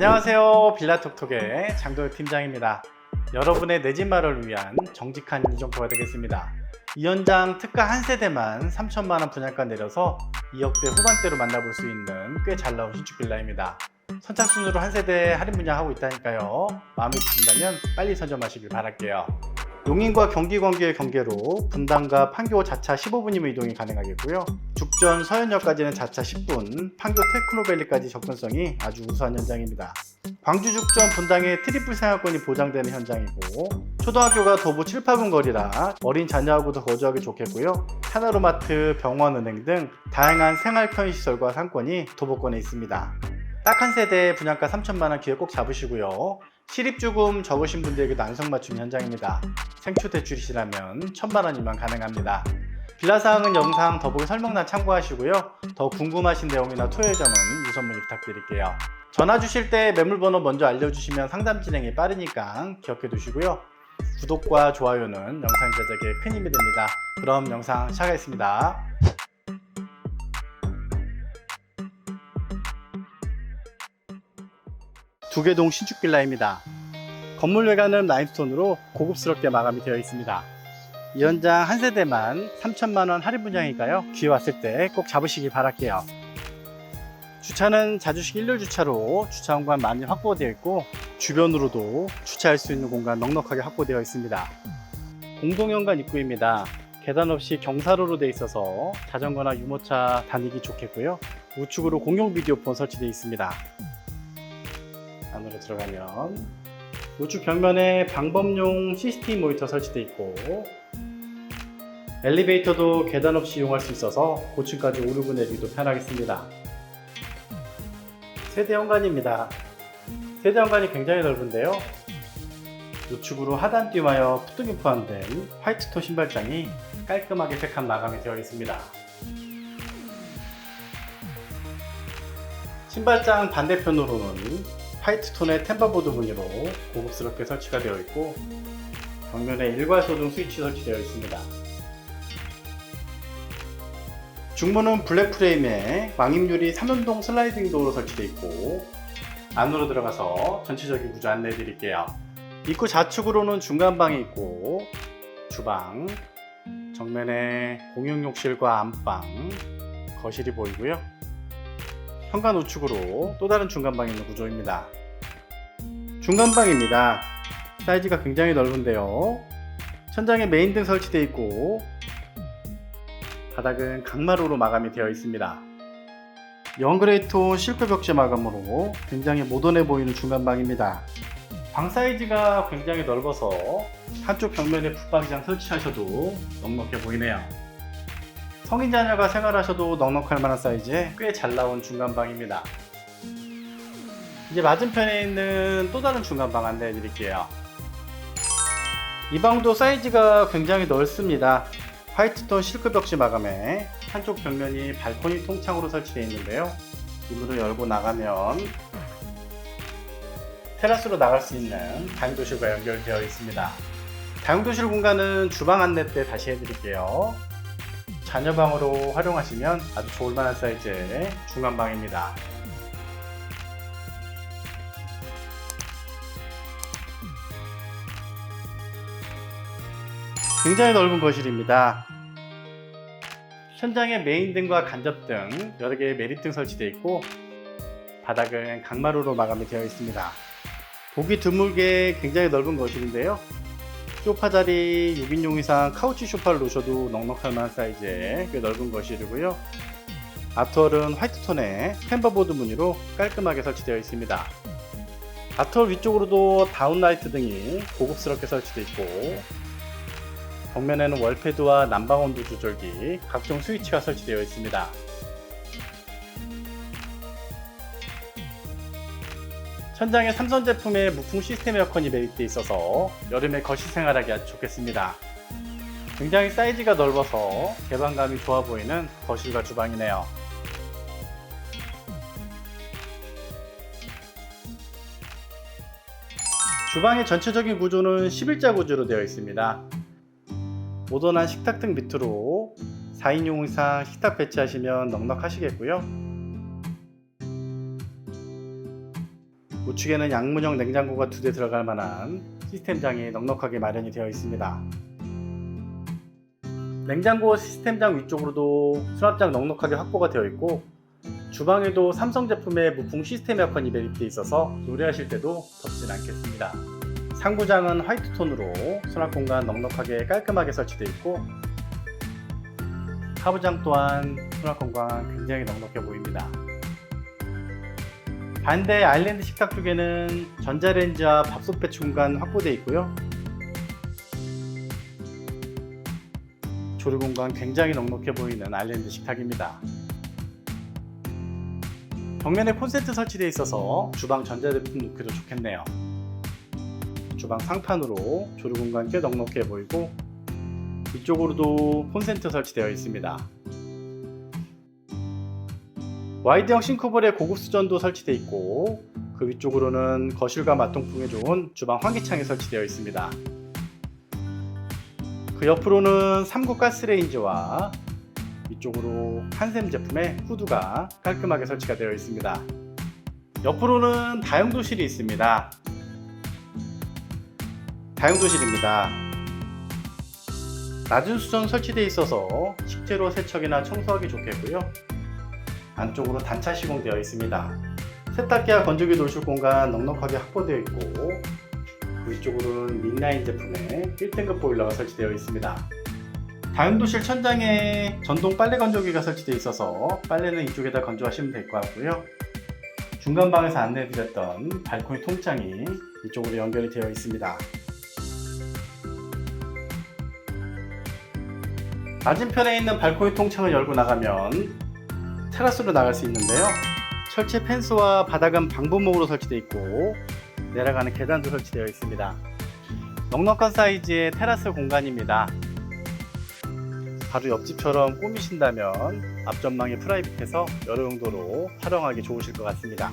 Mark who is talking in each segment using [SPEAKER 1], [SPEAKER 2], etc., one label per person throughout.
[SPEAKER 1] 안녕하세요. 빌라톡톡의 장도혁 팀장입니다. 여러분의 내 집 마련을 위한 정직한 이정표가 되겠습니다. 이 현장 특가 한 세대만 3천만 원 분양가 내려서 2억대 후반대로 만나볼 수 있는 꽤 잘 나온 신축 빌라입니다. 선착순으로 한 세대 할인 분양하고 있다니까요. 마음에 드신다면 빨리 선점하시길 바랄게요. 용인과 경기 관계의 경계로 분당과 판교 자차 15분이면 이동이 가능하겠고요. 죽전 서현역까지는 자차 10분, 판교 테크노밸리까지 접근성이 아주 우수한 현장입니다. 광주 죽전 분당의 트리플 생활권이 보장되는 현장이고 초등학교가 도보 7, 8분 거리라 어린 자녀하고도 거주하기 좋겠고요. 하나로마트, 병원, 은행 등 다양한 생활 편의 시설과 상권이 도보권에 있습니다. 딱 한 세대 분양가 3천만 원 기회 꼭 잡으시고요. 실입주금 적으신 분들에게도 안성맞춤 현장입니다. 생초 대출이시라면 천만 원이면 가능합니다. 빌라 사항은 영상 더보기 설명란 참고하시고요. 더 궁금하신 내용이나 토요 점은 우선 문의 부탁드릴게요. 전화 주실 때 매물 번호 먼저 알려주시면 상담 진행이 빠르니까 기억해 두시고요. 구독과 좋아요는 영상 제작에 큰 힘이 됩니다. 그럼 영상 시작하겠습니다. 두개동 신축 빌라입니다. 건물 외관은 라임스톤으로 고급스럽게 마감이 되어 있습니다. 이 현장 한 세대만 3천만 원 할인 분양이니까요. 기회 왔을 때 꼭 잡으시길 바랄게요. 주차는 자주식 일렬 주차로 주차 공간 많이 확보되어 있고 주변으로도 주차할 수 있는 공간 넉넉하게 확보되어 있습니다. 공동현관 입구입니다. 계단 없이 경사로로 되어 있어서 자전거나 유모차 다니기 좋겠고요. 우측으로 공용 비디오폰 설치되어 있습니다. 안으로 들어가면 우측 벽면에 방범용 CCTV 모니터 설치되어 있고 엘리베이터도 계단 없이 이용할 수 있어서 고층까지 오르고 내리기도 편하겠습니다. 세대 현관입니다. 세대 현관이 굉장히 넓은데요. 우측으로 하단 띄마여 푸등이 포함된 화이트톤 신발장이 깔끔하게 색한 마감이 되어 있습니다. 신발장 반대편으로는 화이트 톤의 템버보드 무늬로 고급스럽게 설치가 되어 있고 벽면에 일괄 소등 스위치 설치되어 있습니다. 중문은 블랙 프레임에 왕입유리 3연동 슬라이딩 도어로 설치되어 있고 안으로 들어가서 전체적인 구조 안내해 드릴게요. 입구 좌측으로는 중간방이 있고 주방, 정면에 공용 욕실과 안방, 거실이 보이고요. 현관 우측으로 또 다른 중간방이 있는 구조입니다. 중간방입니다. 사이즈가 굉장히 넓은데요. 천장에 메인등 설치되어 있고 바닥은 강마루로 마감이 되어 있습니다. 영그레이톤 실크 벽지 마감으로 굉장히 모던해 보이는 중간방입니다. 방 사이즈가 굉장히 넓어서 한쪽 벽면에 붙박이장 설치하셔도 넉넉해 보이네요. 성인 자녀가 생활하셔도 넉넉할 만한 사이즈에 꽤 잘 나온 중간방입니다. 이제 맞은편에 있는 또 다른 중간 방 안내해 드릴게요. 이 방도 사이즈가 굉장히 넓습니다. 화이트톤 실크 벽지 마감에 한쪽 벽면이 발코니 통창으로 설치되어 있는데요. 이 문을 열고 나가면 테라스로 나갈 수 있는 다용도실과 연결되어 있습니다. 다용도실 공간은 주방 안내 때 다시 해드릴게요. 자녀방으로 활용하시면 아주 좋을 만한 사이즈의 중간방입니다. 굉장히 넓은 거실입니다. 천장에 메인등과 간접등, 여러 개의 메리등 설치되어 있고 바닥은 강마루로 마감이 되어 있습니다. 보기 드물게 굉장히 넓은 거실인데요. 소파 자리 6인용 이상 카우치 소파를 놓으셔도 넉넉할 만한 사이즈의 꽤 넓은 거실이고요. 아트월은 화이트톤의 템버보드 무늬로 깔끔하게 설치되어 있습니다. 아트월 위쪽으로도 다운라이트 등이 고급스럽게 설치되어 있고 벽면에는 월패드와 난방 온도 조절기, 각종 스위치가 설치되어 있습니다. 천장에 삼성 제품의 무풍 시스템 에어컨이 매립되어 있어서 여름에 거실 생활하기 아주 좋겠습니다. 굉장히 사이즈가 넓어서 개방감이 좋아 보이는 거실과 주방이네요. 주방의 전체적인 구조는 11자 구조로 되어 있습니다. 모던한 식탁 등 밑으로 4인용 이상 식탁 배치하시면 넉넉하시겠고요. 우측에는 양문형 냉장고가 두 대 들어갈 만한 시스템장이 넉넉하게 마련이 되어 있습니다. 냉장고 시스템장 위쪽으로도 수납장 넉넉하게 확보가 되어 있고 주방에도 삼성 제품의 무풍 시스템 에어컨이 매립되어 있어서 요리하실 때도 덥진 않겠습니다. 상부장은 화이트 톤으로 수납 공간 넉넉하게 깔끔하게 설치되어 있고 하부장 또한 수납 공간 굉장히 넉넉해 보입니다. 반대 아일랜드 식탁 쪽에는 전자레인지와 밥솥 배치 공간 확보되어 있고요. 조리 공간 굉장히 넉넉해 보이는 아일랜드 식탁입니다. 벽면에 콘센트 설치되어 있어서 주방 전자제품 놓기도 좋겠네요. 주방 상판으로 조리 공간 꽤 넉넉해 보이고 이쪽으로도 콘센트 설치되어 있습니다. 와이드형 싱크볼에 고급 수전도 설치되어 있고 그 위쪽으로는 거실과 맞통풍에 좋은 주방 환기창이 설치되어 있습니다. 그 옆으로는 3구 가스레인지와 이쪽으로 한샘 제품의 후드가 깔끔하게 설치가 되어 있습니다. 옆으로는 다용도실이 있습니다. 다용도실입니다. 낮은 수전 설치되어 있어서 식재료 세척이나 청소하기 좋겠고요. 안쪽으로 단차 시공되어 있습니다. 세탁기와 건조기 노실 공간 넉넉하게 확보되어 있고 그 위쪽으로는 민라인 제품의 1등급 보일러가 설치되어 있습니다. 다용도실 천장에 전동 빨래 건조기가 설치되어 있어서 빨래는 이쪽에다 건조하시면 될 것 같고요. 중간 방에서 안내해드렸던 발코니 통장이 이쪽으로 연결이 되어 있습니다. 맞은편에 있는 발코니 통창을 열고 나가면 테라스로 나갈 수 있는데요. 철제 펜스와 바닥은 방부목으로 설치되어 있고 내려가는 계단도 설치되어 있습니다. 넉넉한 사이즈의 테라스 공간입니다. 바로 옆집처럼 꾸미신다면 앞전망이 프라이빗해서 여러 용도로 활용하기 좋으실 것 같습니다.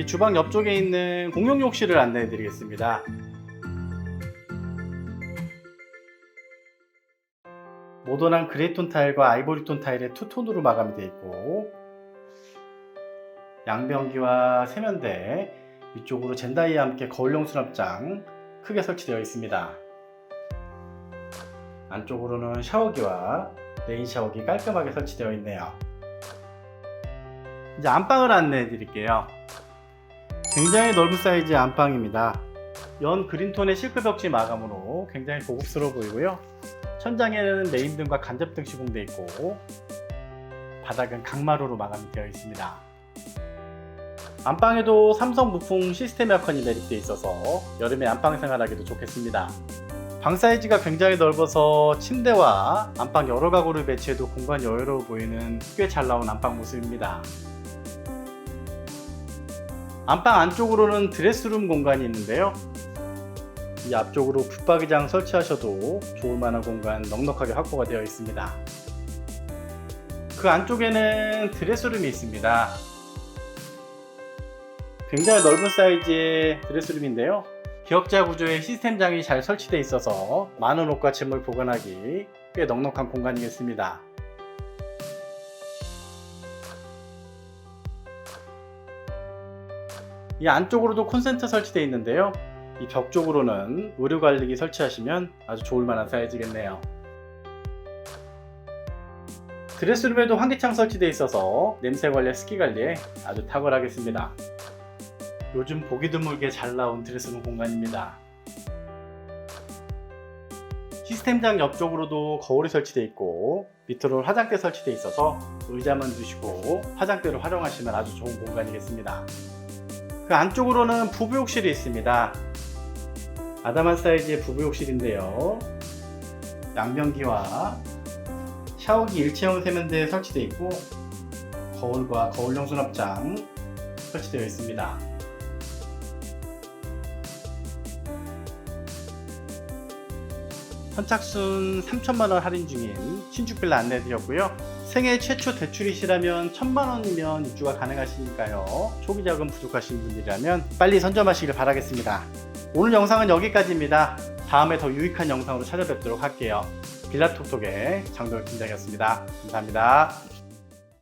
[SPEAKER 1] 이제 주방 옆쪽에 있는 공용 욕실을 안내해 드리겠습니다. 모던한 그레이톤 타일과 아이보리톤 타일의 투톤으로 마감이 되어 있고 양변기와 세면대 위쪽으로 젠다이와 함께 거울용 수납장 크게 설치되어 있습니다. 안쪽으로는 샤워기와 레인 샤워기 깔끔하게 설치되어 있네요. 이제 안방을 안내해 드릴게요. 굉장히 넓은 사이즈의 안방입니다. 연 그린톤의 실크 벽지 마감으로 굉장히 고급스러워 보이고요. 천장에는 메인등과 간접등 시공되어 있고 바닥은 강마루로 마감이 되어 있습니다. 안방에도 삼성 무풍 시스템 에어컨이 매립되어 있어서 여름에 안방 생활하기도 좋겠습니다. 방 사이즈가 굉장히 넓어서 침대와 안방 여러 가구를 배치해도 공간이 여유로워 보이는 꽤 잘 나온 안방 모습입니다. 안방 안쪽으로는 드레스룸 공간이 있는데요. 이 앞쪽으로 붙박이장 설치하셔도 좋을 만한 공간 넉넉하게 확보가 되어 있습니다. 그 안쪽에는 드레스룸이 있습니다. 굉장히 넓은 사이즈의 드레스룸인데요. 기역자 구조의 시스템장이 잘 설치되어 있어서 많은 옷과 짐을 보관하기 꽤 넉넉한 공간이겠습니다. 이 안쪽으로도 콘센트 설치되어 있는데요. 이 벽 쪽으로는 의류 관리기 설치하시면 아주 좋을 만한 사이즈겠네요. 드레스룸에도 환기창 설치되어 있어서 냄새 관리, 습기 관리에 아주 탁월하겠습니다. 요즘 보기 드물게 잘 나온 드레스룸 공간입니다. 시스템장 옆쪽으로도 거울이 설치되어 있고 밑으로 화장대 설치되어 있어서 의자만 두시고 화장대를 활용하시면 아주 좋은 공간이겠습니다. 그 안쪽으로는 부부욕실이 있습니다. 아담한 사이즈의 부부욕실인데요. 양변기와 샤워기 일체형 세면대에 설치되어 있고 거울과 거울용 수납장 설치되어 있습니다. 선착순 3천만원 할인 중인 신축 빌라 안내해드렸고요. 생애 최초 대출이시라면 1천만원이면 입주가 가능하시니까요. 초기 자금 부족하신 분들이라면 빨리 선점하시길 바라겠습니다. 오늘 영상은 여기까지입니다. 다음에 더 유익한 영상으로 찾아뵙도록 할게요. 빌라톡톡의 장도혁 팀장이었습니다. 감사합니다.